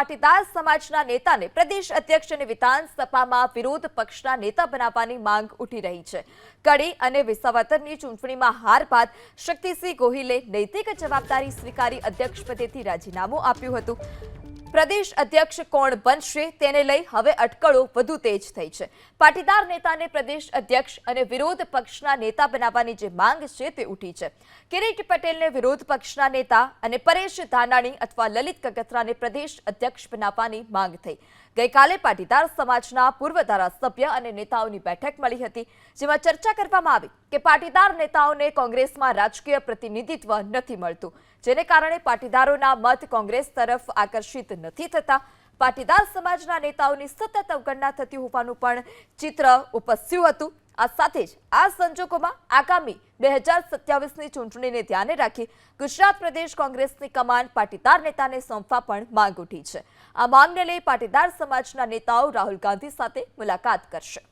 પાટીદાર સમાજના નેતાને પ્રદેશ અધ્યક્ષ અને વિધાનસભામાં વિરોધ પક્ષના નેતા બનાવવાની માંગ ઉઠી રહી છે. કડી અને વિસાવતરની ચૂંટણીમાં હાર બાદ શક્તિસિંહ ગોહિલે નૈતિક જવાબદારી સ્વીકારી અધ્યક્ષ પદેથી રાજીનામું આપ્યું હતું. પ્રદેશ અધ્યક્ષ કોણ બનશે તેને લઈ હવે અટકળો વધુ તેજ થઈ છે. પાટીદાર નેતાને પ્રદેશ અધ્યક્ષ અને વિરોધ પક્ષના નેતા બનાવવાની જે માંગ છે તે ઉઠી છે. કિરીટ પટેલને વિરોધ પક્ષના નેતા અને પરેશ ધાનાણી અથવા લલિત કગથરાને પ્રદેશ અધ્યક્ષ બનાવવાની માંગ થઈ. ગઈકાલે પાટીદાર સમાજના પૂર્વ ધારાસભ્ય અને નેતાઓની બેઠક મળી હતી, જેમાં ચર્ચા કરવામાં આવી કે પાટીદાર નેતાઓને કોંગ્રેસમાં રાજકીય પ્રતિનિધિત્વ નથી મળતું, જેને કારણે પાટીદારોના મત કોંગ્રેસ તરફ આકર્ષિત નથી થતા. પાટીદાર સમાજના નેતાઓની સતત અવગણના થતી હોવાનું પણ ચિત્ર ઉપસ્યું હતું. આ સાથે જ આ સંજોગોમાં આગામી બે હજાર સત્યાવીસની ચૂંટણીને ધ્યાને રાખી ગુજરાત પ્રદેશ કોંગ્રેસની કમાન પાટીદાર નેતાને સોંપવા પણ માંગ ઉઠી છે. આ માંગને લઈ પાટીદાર સમાજના નેતાઓ રાહુલ ગાંધી સાથે મુલાકાત કરશે.